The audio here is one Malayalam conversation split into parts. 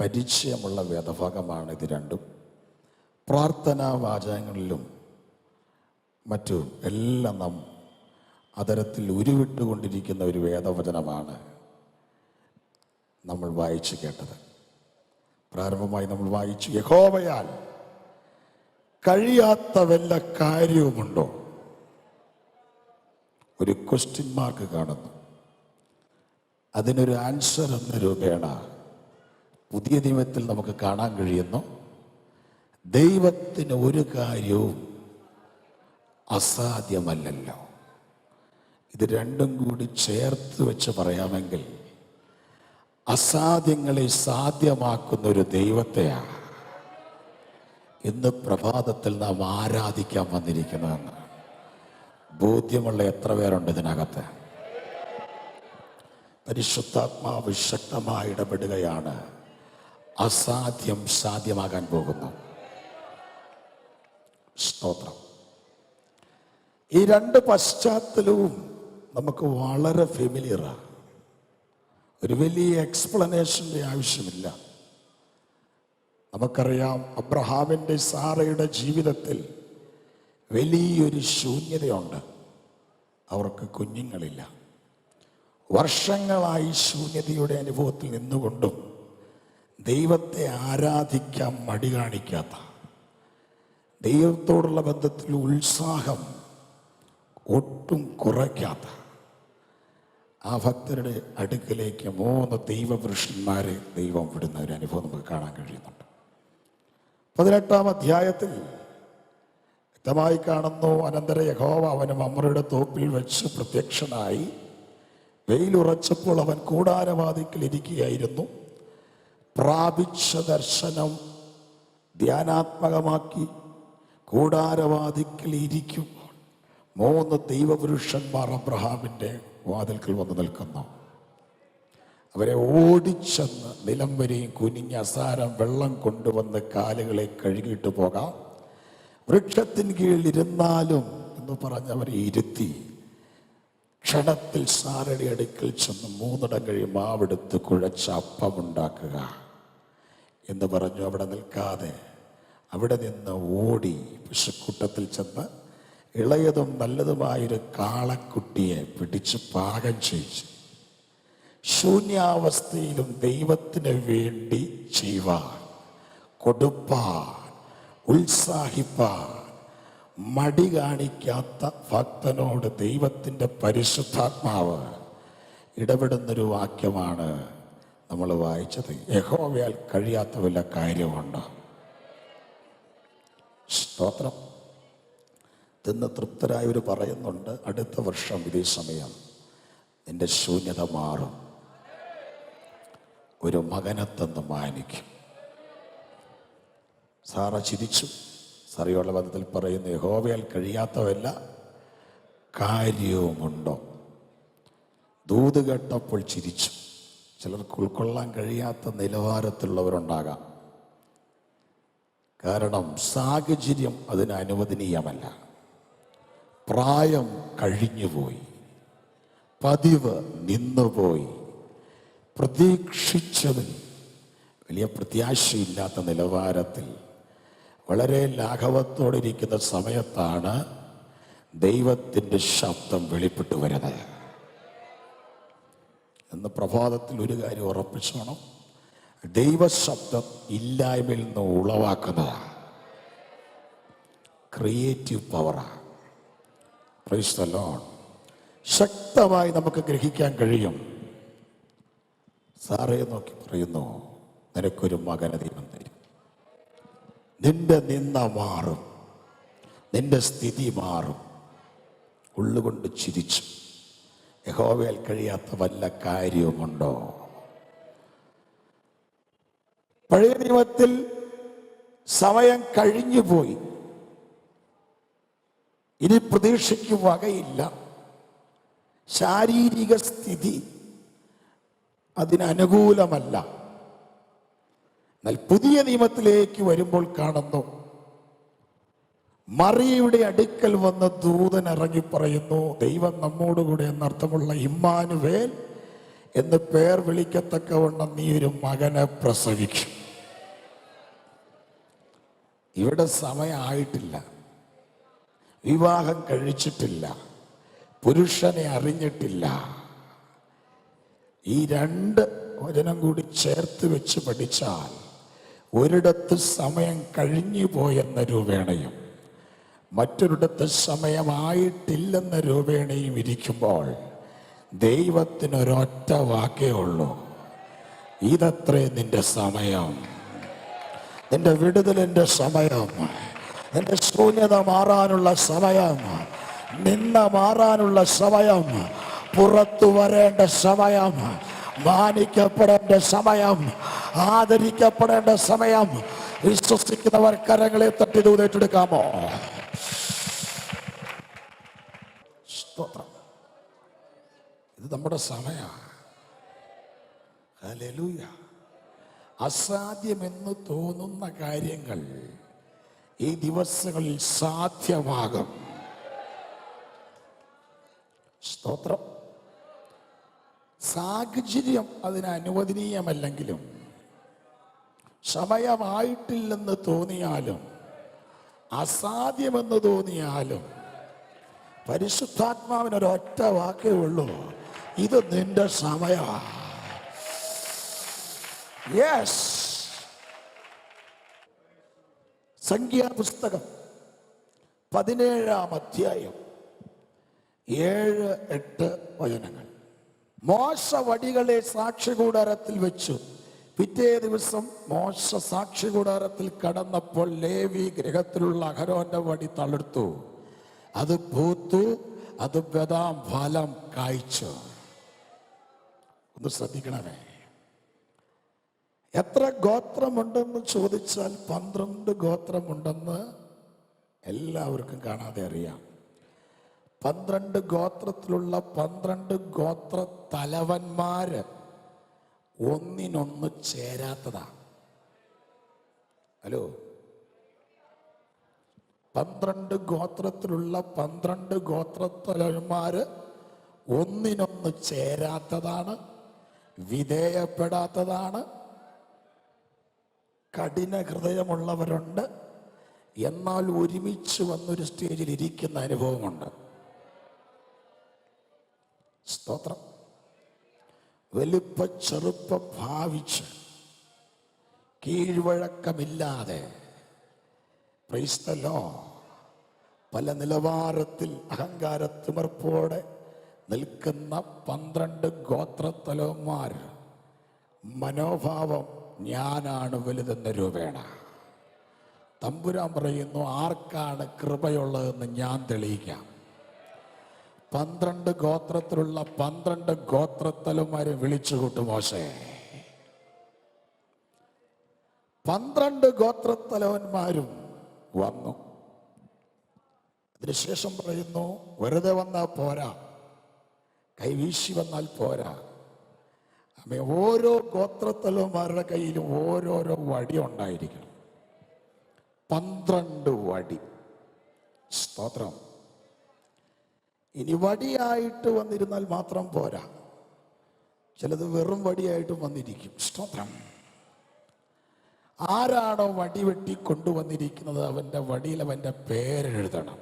പരിചയമുള്ള വേദഭാഗമാണ് ഇത് രണ്ടും. പ്രാർത്ഥനാ വാചകങ്ങളിലും മറ്റു എല്ലാം നാം അതരത്തിൽ ഉരുവിട്ടുകൊണ്ടിരിക്കുന്ന ഒരു വേദവചനമാണ് നമ്മൾ വായിച്ചു കേട്ടത്. പ്രാരംഭമായി നമ്മൾ വായിച്ചു. യഹോവയാൽ കഴിയാത്ത വല്ല കാര്യവുമുണ്ടോ? ഒരു ക്വസ്റ്റ്യൻ മാർക്ക് കാണുന്നു. അതിനൊരു ആൻസർ എന്ന രൂപേണ പുതിയ നിയമത്തിൽ നമുക്ക് കാണാൻ കഴിയുന്നു. ദൈവത്തിന് ഒരു കാര്യവും അസാധ്യമല്ലല്ലോ. ഇത് രണ്ടും കൂടി ചേർത്ത് വെച്ച് പറയാമെങ്കിൽ അസാധ്യങ്ങളെ സാധ്യമാക്കുന്ന ഒരു ദൈവത്തെയാണ് ഇന്ന് പ്രഭാതത്തിൽ നാം ആരാധിക്കാൻ വന്നിരിക്കുന്നതെന്ന്. ബോധ്യമുള്ള എത്ര പേരുണ്ട് ഇതിനകത്ത്? പരിശുദ്ധാത്മാവ് ശക്തമായി ഇടപെടുകയാണ്. അസാധ്യം സാധ്യമാകാൻ പോകുന്നു. സ്തോത്രം. ഈ രണ്ട് പശ്ചാത്തലവും നമുക്ക് വളരെ ഫെമിലിയറാണ് ഒരു വലിയ എക്സ്പ്ലനേഷന്റെ ആവശ്യമില്ല. നമുക്കറിയാം അബ്രഹാമിന്റെ സാറയുടെ ജീവിതത്തിൽ വലിയൊരു ശൂന്യതയുണ്ട്. അവർക്ക് കുഞ്ഞുങ്ങളില്ല. വർഷങ്ങളായി ശൂന്യതയുടെ അനുഭവത്തിൽ നിന്നുകൊണ്ടും ദൈവത്തെ ആരാധിക്കാൻ മടി കാണിക്കാത്ത ദൈവത്തോടുള്ള ബന്ധത്തിൽ ഉത്സാഹം ഒട്ടും കുറയ്ക്കാത്ത ആ ഭക്തരുടെ അടുക്കിലേക്ക് മൂന്ന് ദൈവപുരുഷന്മാരെ ദൈവം വിടുന്ന ഒരു അനുഭവം നമുക്ക് കാണാൻ കഴിയുന്നുണ്ട്. പതിനെട്ടാം അധ്യായത്തിൽ വ്യക്തമായി കാണുന്നു അനന്തര യഹോവ അവന് അമ്മയുടെ തോപ്പിൽ വെച്ച് പ്രത്യക്ഷനായി വെയിലുറച്ചപ്പോൾ അവൻ കൂടാരവാദിക്കൽ ഇരിക്കുകയായിരുന്നു. പ്രാപിച്ച ദർശനം ധ്യാനാത്മകമാക്കി കൂടാരവാദിക്കൽ ഇരിക്കുമ്പോൾ മൂന്ന് ദൈവപുരുഷന്മാർ അബ്രഹാമിന്റെ വാതിൽക്കൽ വന്ന് നിൽക്കുന്നു. അവരെ ഓടിച്ചെന്ന് നിലം വരെയും കുനിഞ്ഞ അസാരം വെള്ളം കൊണ്ടുവന്ന് കാലുകളെ കഴുകിയിട്ട് പോകാം. വൃക്ഷത്തിന് കീഴിൽ ഇരുന്നാലും എന്ന് പറഞ്ഞ് അവരെ ഇരുത്തി ക്ഷണത്തിൽ സാരടി അടുക്കൽ ചെന്ന് മൂന്നിടം കഴിയും മാവെടുത്ത് കുഴച്ച അപ്പമുണ്ടാക്കുക എന്ന് പറഞ്ഞു അവിടെ നിൽക്കാതെ. അവിടെ നിന്ന് ഓടി പശുക്കൂട്ടത്തിൽ ചെന്ന് ഇളയതും നല്ലതുമായൊരു കാളക്കുട്ടിയെ പിടിച്ച് പാകം ചെയ്യിച്ചു ശൂന്യാവസ്ഥയിലും ദൈവത്തിന് വേണ്ടി ചെയ്യുവാൻ കൊടുപ്പാൻ ഉത്സാഹിപ്പാൻ മടി കാണിക്കാത്ത ഭക്തനോട് ദൈവത്തിന്റെ പരിശുദ്ധാത്മാവ് ഇടപെടുന്നൊരു വാക്യമാണ് നമ്മൾ വായിച്ചത്. യഹോവയാൽ കഴിയാത്ത വല്ല കാര്യമുണ്ട്? സ്തോത്രം. തിന്ന് തൃപ്തരായവർ പറയുന്നുണ്ട് അടുത്ത വർഷം ഇതേ സമയം നിന്റെ ശൂന്യത മാറും. ഒരു മകനെ തന്ന് മാനിക്കും. സാറ ചിരിച്ചു. സറിയുള്ള ബന്ധത്തിൽ പറയുന്നു യഹോവയാൽ കഴിയാത്തവല്ല കാര്യവുമുണ്ടോ? ദൂത് കേട്ടപ്പോൾ ചിരിച്ചു. ചിലർക്ക് ഉൾക്കൊള്ളാൻ കഴിയാത്ത നിലവാരത്തിലുള്ളവരുണ്ടാകാം. കാരണം സാഹചര്യം അതിന് അനുവദനീയമല്ല. പ്രായം കഴിഞ്ഞുപോയി. പതിവ് നിന്നുപോയി. പ്രതീക്ഷിച്ചതിൽ വലിയ പ്രത്യാശയില്ലാത്ത നിലവാരത്തിൽ വളരെ ലാഘവത്തോടെ ഇരിക്കുന്ന സമയത്താണ് ദൈവത്തിന്റെ ശബ്ദം വെളിപ്പെട്ടു വരുന്നത് എന്ന് പ്രഭാതത്തിൽ ഒരു കാര്യം ഉറപ്പിച്ചോണം. ദൈവശബ്ദം ഇല്ലായ്മയിൽ നിന്ന് ഉളവാക്കുന്നതാണ്. ക്രിയേറ്റീവ് പവറാണ് ശക്തമായി നമുക്ക് ഗ്രഹിക്കാൻ കഴിയും. സാറേ നോക്കി പറയുന്നു നിനക്കൊരു മകന ദൈവം തരും. നിന്റെ നിന്ന മാറും. നിന്റെ സ്ഥിതി മാറും. ഉള്ളുകൊണ്ട് ചിരിച്ചു. യഹോവയാൽ കഴിയാത്ത വല്ല കാര്യവുമുണ്ടോ? പഴയ നിയമത്തിൽ സമയം കഴിഞ്ഞു പോയി ഇനി പ്രതീക്ഷയ്ക്ക് വകയില്ല. ശാരീരിക സ്ഥിതി അതിനനുകൂലമല്ല. എന്നാൽ പുതിയ നിയമത്തിലേക്ക് വരുമ്പോൾ കാണുന്നു മറിയയുടെ അടുക്കൽ വന്ന ദൂതൻ ഇറങ്ങി പറയുന്നു ദൈവം നമ്മോടുകൂടെ എന്നർത്ഥമുള്ള ഇമ്മാനുവേൽ എന്ന് പേർ വിളിക്കത്തക്കവണ്ണം നീ ഒരു മകനെ പ്രസവിക്കും. ഇവിടെ സമയമായിട്ടില്ല വിവാഹം കഴിച്ചിട്ടില്ല. പുരുഷനെ അറിഞ്ഞിട്ടില്ല. ഈ രണ്ട് വചനം കൂടി ചേർത്ത് വെച്ച് പഠിച്ചാൽ ഒരിടത്ത് സമയം കഴിഞ്ഞു പോയെന്ന രൂപേണയും മറ്റൊരിടത്ത് സമയമായിട്ടില്ലെന്ന രൂപേണയും ഇരിക്കുമ്പോൾ ദൈവത്തിനൊരൊറ്റ വാക്കേ ഉള്ളൂ. ഇതത്രേ നിന്റെ സമയം. നിന്റെ വിടുതലിന്റെ സമയം. നിന്റെ ശൂന്യത മാറാനുള്ള സമയം. നിന്ന മാറാനുള്ള സമയം. പുറത്തു വരേണ്ട സമയം. മാനിക്കപ്പെടേണ്ട സമയം. ആദരിക്കപ്പെടേണ്ട സമയം. വിശ്വസിക്കുന്നവർ കരങ്ങളെ തട്ടി ദൂതേറ്റെടുക്കാമോ സ്തോത്രം നമ്മുടെ സമയമാണ് അസാധ്യമെന്ന് തോന്നുന്ന കാര്യങ്ങൾ ഈ ദിവസങ്ങളിൽ സാധ്യമാകും. സ്തോത്രം. സാഹചര്യം അതിന് അനുവദനീയമല്ലെങ്കിലും സമയമായിട്ടില്ലെന്ന് തോന്നിയാലും അസാധ്യമെന്ന് തോന്നിയാലും പരിശുദ്ധാത്മാവിനൊരൊറ്റ വാക്കേ ഉള്ളൂ. ഇത് നിന്റെ സമയമാണ് യെസ് സംഖ്യാപുസ്തകം പതിനേഴാം അധ്യായം ഏഴ് എട്ട് വചനങ്ങൾ. മോശ വടികളെ സാക്ഷികൂടാരത്തിൽ വെച്ചു. പിറ്റേ ദിവസം മോശ സാക്ഷികൂടാരത്തിൽ കടന്നപ്പോൾ ലേവി ഗ്രഹത്തിലുള്ള അഹരോന്റെ വടി തളിർത്തു. അത് പൂത്തു അത് ബദാം ഫലം കായ്ച്ചു. ഒന്ന് ശ്രദ്ധിക്കണമേ. എത്ര ഗോത്രമുണ്ടെന്ന് ചോദിച്ചാൽ പന്ത്രണ്ട് ഗോത്രമുണ്ടെന്ന് എല്ലാവർക്കും കാണാതെ അറിയാം. പന്ത്രണ്ട് ഗോത്രത്തിലുള്ള പന്ത്രണ്ട് ഗോത്ര തലവന്മാര് ഒന്നിനൊന്ന് ചേരാത്തതാണ് ഹലോ? പന്ത്രണ്ട് ഗോത്രത്തിലുള്ള പന്ത്രണ്ട് ഗോത്രത്തലവന്മാര് ഒന്നിനൊന്ന് ചേരാത്തതാണ്. വിധേയപ്പെടാത്തതാണ്. കഠിന ഹൃദയമുള്ളവരുണ്ട്. എന്നാൽ ഒരുമിച്ച് വന്നൊരു സ്റ്റേജിൽ ഇരിക്കുന്ന അനുഭവമുണ്ട്. സ്തോത്രം. വലുപ്പ ചെറുപ്പം ഭാവിച്ച് കീഴ്വഴക്കമില്ലാതെ ക്രൈസ്തലോ പല നിലവാരത്തിൽ അഹങ്കാരത്തിമർപ്പോടെ നിൽക്കുന്ന പന്ത്രണ്ട് ഗോത്രത്തലവന്മാർ മനോഭാവം ഞാനാണ് വലുതെന്ന രൂപേണ. തമ്പുരാൻ പറയുന്നു ആർക്കാണ് കൃപയുള്ളതെന്ന് ഞാൻ തെളിയിക്കാം. പന്ത്രണ്ട് ഗോത്രത്തിലുള്ള പന്ത്രണ്ട് ഗോത്രത്തലന്മാരെ വിളിച്ചുകൂട്ടു മോശേ. പന്ത്രണ്ട് ഗോത്രത്തലവന്മാരും വന്നു. അതിനുശേഷം പറയുന്നു വെറുതെ വന്നാൽ പോരാ. കൈവീശി വന്നാൽ പോരാ. അമ്മ ഓരോ ഗോത്രത്തലവന്മാരുടെ കയ്യിലും ഓരോരോ വടി ഉണ്ടായിരിക്കണം. പന്ത്രണ്ട് വടി. സ്തോത്രം. ഇനി വടിയായിട്ട് വന്നിരുന്നാൽ മാത്രം പോരാ. ചിലത് വെറും വടിയായിട്ടും വന്നിരിക്കും. സ്തോത്രം. ആരാണോ വടി വെട്ടി കൊണ്ടുവന്നിരിക്കുന്നത് അവന്റെ വടിയിൽ അവന്റെ പേരെഴുതണം.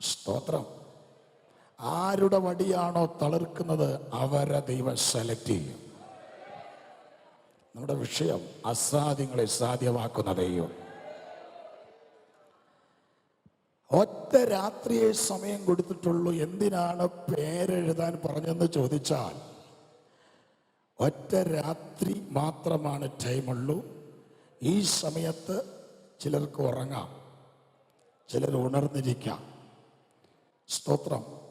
സ്തോത്രം. ആരുടെ വടിയാണോ തളിർക്കുന്നത് അവരെ ദൈവം സെലക്ട് ചെയ്യും. നമ്മുടെ വിഷയം അസാധ്യങ്ങളെ സാധ്യമാക്കുന്ന ദൈവം. ഒറ്റ രാത്രിയെ സമയം കൊടുത്തിട്ടുള്ളൂ എന്തിനാണ് പേരെഴുതാൻ പറഞ്ഞെന്ന് ചോദിച്ചാൽ ഒറ്റ രാത്രി മാത്രമാണ് ടൈമുള്ളൂ ഈ സമയത്ത് ചിലർക്ക് ഉറങ്ങാം ചിലർ ഉണർന്നിരിക്കാം. സ്തോത്രം.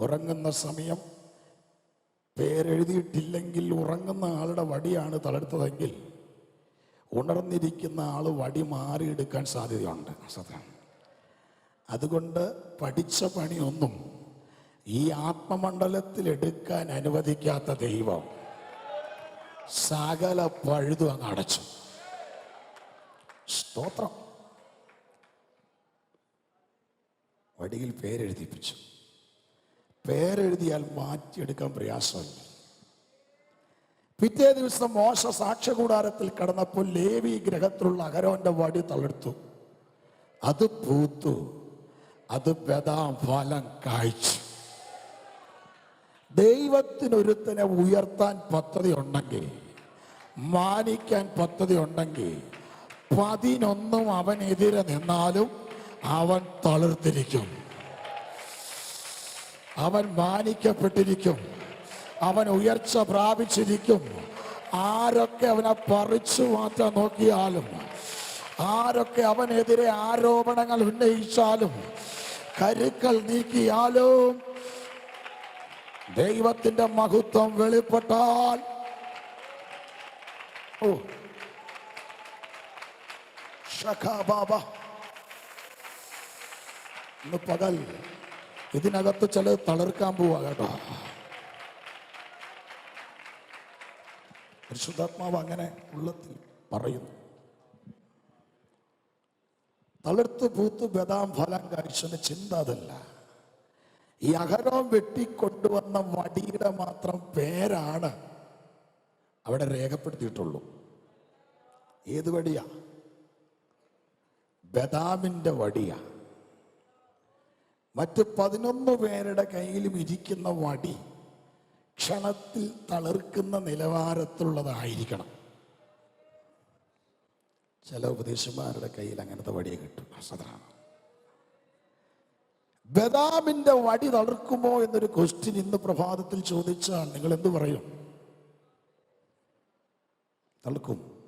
ഉറങ്ങുന്ന സമയം. പേരെഴുതിയിട്ടില്ലെങ്കിൽ ഉറങ്ങുന്ന ആളുടെ വടിയാണ് തളർത്തതെങ്കിൽ ഉണർന്നിരിക്കുന്ന ആൾ വടി മാറിയെടുക്കാൻ സാധ്യതയുണ്ട്. സത്യം. അതുകൊണ്ട് പഠിച്ച പണിയൊന്നും ഈ ആത്മമണ്ഡലത്തിൽ എടുക്കാൻ അനുവദിക്കാത്ത ദൈവം സകല പഴുതു അങ്ങ് അടച്ചു. സ്തോത്രം. വടിയിൽ പേരെഴുതിപ്പിച്ചു. പേരെഴുതിയാൽ മാറ്റിയെടുക്കാൻ പ്രയാസമില്ല പിറ്റേ ദിവസം മോശ സാക്ഷ്യകൂടാരത്തിൽ കടന്നപ്പോൾ ലേവി ഗ്രഹത്തിലുള്ള അകരോന്റെ വടി തളർത്തു. അത് പൂത്തു. അത് ബദാം ഫലം കാഴ്ച ദൈവത്തിനൊരുത്തനെ ഉയർത്താൻ പദ്ധതി ഉണ്ടെങ്കിൽ മാനിക്കാൻ പദ്ധതി ഉണ്ടെങ്കിൽ പതിനൊന്നും അവനെതിരെ നിന്നാലും അവൻ തളിർത്തിരിക്കും. അവൻ മാനിക്കപ്പെട്ടിരിക്കും. അവൻ ഉയർച്ച പ്രാപിച്ചിരിക്കും. ആരൊക്കെ അവനെ പറിച്ചു മാറ്റാൻ നോക്കിയാലും ആരൊക്കെ അവനെതിരെ ആരോപണങ്ങൾ ഉന്നയിച്ചാലും കരുക്കൾ നീക്കിയാലും ദൈവത്തിന്റെ മഹത്വം വെളിപ്പെട്ടാൽ. ഓ. ബാബ. ഇന്ന് പകൽ ഇതിനകത്ത് ചില തളർക്കാൻ പോവാ കേട്ടോ. പരിശുദ്ധാത്മാവ് അങ്ങനെ ഉള്ളത്തിൽ പറയുന്നു. തളിർത്ത് പൂത്ത് ബദാം ഫലം കഴിച്ചതിന് ചിന്ത അതല്ല. ഈ അഹരോം വെട്ടിക്കൊണ്ടുവന്ന വടിയുടെ മാത്രം പേരാണ് അവിടെ രേഖപ്പെടുത്തിയിട്ടുള്ളൂ. ഏത് വടിയാ? ബദാമിന്റെ വടിയാ. മറ്റ് പതിനൊന്ന് പേരുടെ കയ്യിലും ഇരിക്കുന്ന വടി ക്ഷണത്തിൽ തളിർക്കുന്ന നിലവാരത്തിലുള്ളതായിരിക്കണം. ചില ഉപദേശന്മാരുടെ കയ്യിൽ അങ്ങനത്തെ വടിയെ കിട്ടും. അസാധാരണ. ബദാമിന്റെ വടി തളർക്കുമോ എന്നൊരു ക്വസ്റ്റ്യൻ ഇന്ന് പ്രഭാതത്തിൽ ചോദിച്ചാൽ നിങ്ങൾ എന്ത് പറയും? തളിർക്കും.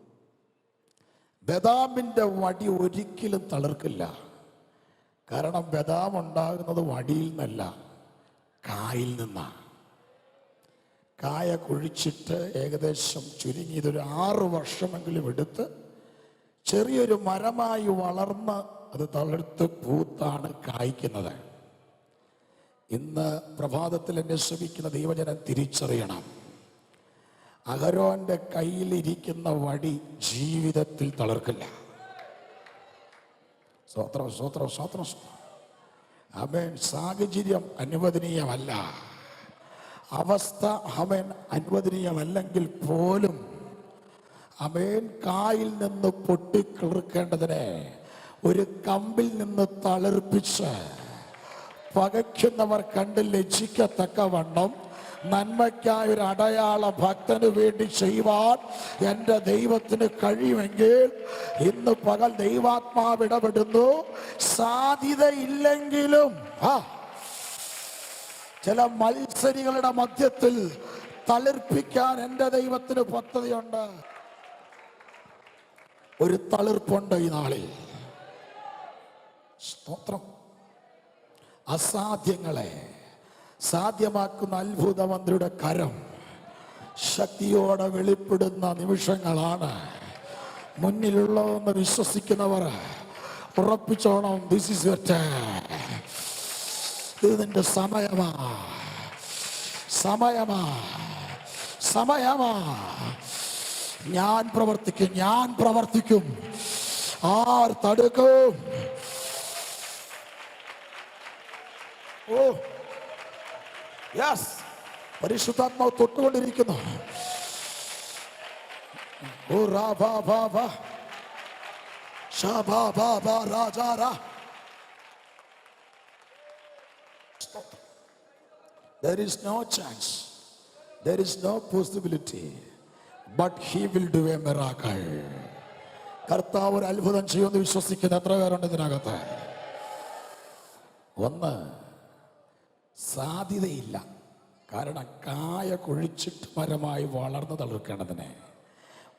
ബദാമിന്റെ വടി ഒരിക്കലും തളിർക്കില്ല. കാരണം ബദാം ഉണ്ടാകുന്നത് വടിയിൽ നിന്നല്ല കായിൽ നിന്നാണ് കായ കുഴിച്ചിട്ട് ഏകദേശം ചുരുങ്ങി ഇതൊരു ആറ് വർഷമെങ്കിലും എടുത്ത് ചെറിയൊരു മരമായി വളർന്ന് അത് തളർത്ത് പൂത്താണ് കായ്ക്കുന്നത്. ഇന്ന് പ്രഭാതത്തിൽ എന്നെ ശ്രമിക്കുന്ന ദൈവജനം തിരിച്ചറിയണം. അഹരോന്റെ കയ്യിലിരിക്കുന്ന വടി ജീവിതത്തിൽ തളർക്കില്ല. സ്വത്രം സ്വത്രം സ്വത്രം. അവൻ സാഹചര്യം അനുവദനീയമല്ല. അവസ്ഥ അവൻ അനുവദനീയമല്ലെങ്കിൽ പോലും അമേൻ കായിൽ നിന്ന് പൊട്ടിക്കിളിർക്കേണ്ടതിനെ ഒരു കമ്പിൽ നിന്ന് തളിർപ്പിച്ച് പകയ്ക്കുന്നവർ കണ്ട് ലജ്ജിക്കത്തക്കവണ്ണം നന്മയ്ക്കായ ഒരു അടയാള ഭക്തന് വേണ്ടി ചെയ്യുവാൻ എന്റെ ദൈവത്തിന് കഴിയുമെങ്കിൽ ഇന്ന് പകൽ ദൈവാത്മാവ് ഇടപെടുന്നു. സാധ്യതയില്ലെങ്കിലും ആ ചില മത്സരികളുടെ മധ്യത്തിൽ തളിർപ്പിക്കാൻ എന്റെ ദൈവത്തിന് പദ്ധതിയുണ്ട്. ഒരു തളിർപ്പുണ്ട് ഈ നാളിൽ. സ്തോത്രം. അസാധ്യങ്ങളെ സാധ്യമാക്കുന്ന അത്ഭുതമന്ത്രിയുടെ കരം ശക്തിയോടെ വെളിപ്പെടുന്ന നിമിഷങ്ങളാണ്. മുന്നിലുള്ളതെന്ന് വിശ്വസിക്കുന്നവർ ഉറപ്പിച്ചോണം ദിസ് ഇസ് ഇതിന്റെ സമയമാ. സമയമാ. സമയമാ. ഞാൻ പ്രവർത്തിക്കും ഞാൻ പ്രവർത്തിക്കും. ആർ തടുക്കും. ഓ. യെസ് പരിശുദ്ധാത്മാവ് തൊട്ടുകൊണ്ടിരിക്കുന്നു ഓ രാ ബാ ബാ ബാ ഷാ ബാ ബാ ബാ രാജാ രാ There is no chance. There is no possibility. But he will do a miracle. കർത്താവ് ഒരു അത്ഭുതം ചെയ്യുമെന്ന് വിശ്വസിക്കുന്ന എത്ര പേരുണ്ട് ഇതിനകത്ത് ഒന്ന് സാധ്യതയില്ല. കാരണം കായ കുഴിച്ചിട്ട് പരമായി വളർന്നു തളിർക്കേണ്ടതിനെ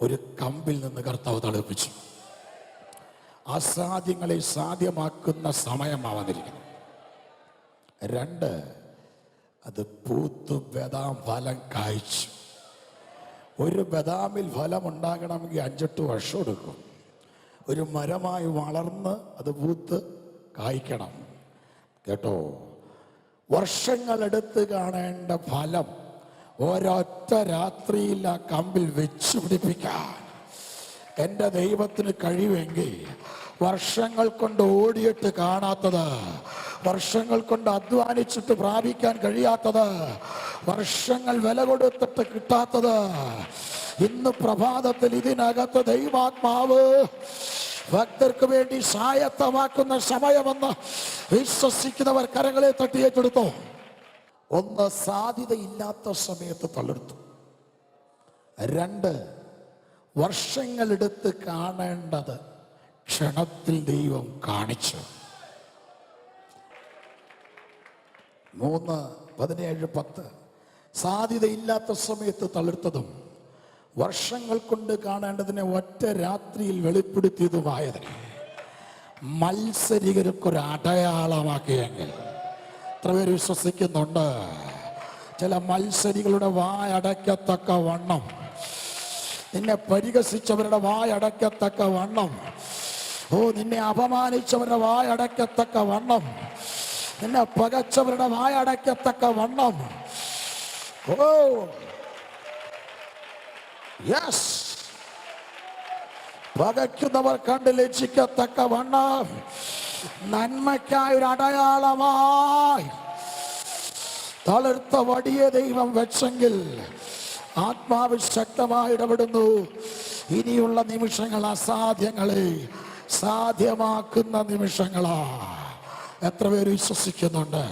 ഒരു കമ്പിൽ നിന്ന് കർത്താവ് തളിപ്പിച്ചു അസാധ്യങ്ങളെ സാധ്യമാക്കുന്ന സമയമാണ് വന്നിരിക്കുന്നത് രണ്ട് അത് പൂത്തു ബദാം ഫലം കായ്ച്ചു. ഒരു ബദാമിൽ ഫലം ഉണ്ടാകണമെങ്കിൽ അഞ്ചെട്ട് വർഷം എടുക്കും. ഒരു മരമായി വളർന്ന് അത് പൂത്ത് കായ്ക്കണം. കേട്ടോ? വർഷങ്ങളെടുത്ത് കാണേണ്ട ഫലം ഒരൊറ്റ രാത്രിയിൽ ആ കമ്പിൽ വെച്ച് പിടിപ്പിക്കാൻ. എന്റെ ദൈവത്തിന് കഴിവെങ്കിൽ വർഷങ്ങൾ കൊണ്ട് ഓടിയിട്ട് കാണാത്തത് വർഷങ്ങൾ കൊണ്ട് അധ്വാനിച്ചിട്ട് പ്രാപിക്കാൻ കഴിയാത്തത് വർഷങ്ങൾ വില കൊടുത്തിട്ട് കിട്ടാത്തത് ഇന്ന് പ്രഭാതത്തിൽ ഇതിനകത്ത് ദൈവാത്മാവ് ഭക്തർക്ക് വേണ്ടി സായത്തമാക്കുന്ന സമയമെന്ന് വിശ്വസിക്കുന്നവർ കരങ്ങളെ തട്ടി ഏറ്റെടുത്തോ? ഒന്ന് സാധ്യതയില്ലാത്ത സമയത്ത് തളർത്തു. രണ്ട് വർഷങ്ങളെടുത്ത് കാണേണ്ടത് ക്ഷണത്തിൽ ദൈവം കാണിച്ചു. മൂന്ന് പതിനേഴ് പത്ത്. സാധ്യതയില്ലാത്ത സമയത്ത് തളിർത്തതും വർഷങ്ങൾ കൊണ്ട് കാണേണ്ടതിനെ ഒറ്റ രാത്രിയിൽ വെളിപ്പെടുത്തിയതുമായതിനെ. മത്സരികർക്കൊരു അടയാളമാക്കിയെങ്കിൽ എത്ര പേര് വിശ്വസിക്കുന്നുണ്ട്? ചില മത്സരികളുടെ വായടയ്ക്കത്തക്ക വണ്ണം. നിന്നെ പരിഹസിച്ചവരുടെ വായടയ്ക്കത്തക്ക വണ്ണം. ഓ നിന്നെ അപമാനിച്ചവരുടെ വായടയ്ക്കത്തക്ക വണ്ണം. നിന്നെ പകച്ചവരുടെ വായടയ്ക്കത്തക്ക വണ്ണം. ഓ യെസ് പകയ്ക്കുന്നവർ കണ്ട് ലക്ഷിക്കത്തക്ക വണ്ണ. നന്മയ്ക്കായ ഒരു അടയാളമായി. തളർത്ത വടിയെ ദൈവം വെച്ചെങ്കിൽ ആത്മാവ് ശക്തമായി ഇടപെടുന്നു. ഇനിയുള്ള നിമിഷങ്ങൾ അസാധ്യങ്ങളെ സാധ്യമാക്കുന്ന നിമിഷങ്ങളാ. എത്ര പേര് വിശ്വസിക്കുന്നുണ്ട്?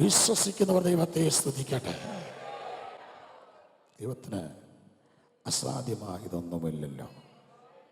വിശ്വസിക്കുന്നവർ ദൈവത്തെ സ്തുതിക്കട്ടെ. ദൈവത്തിന് അസാധ്യമായതൊന്നുമില്ലല്ലോ.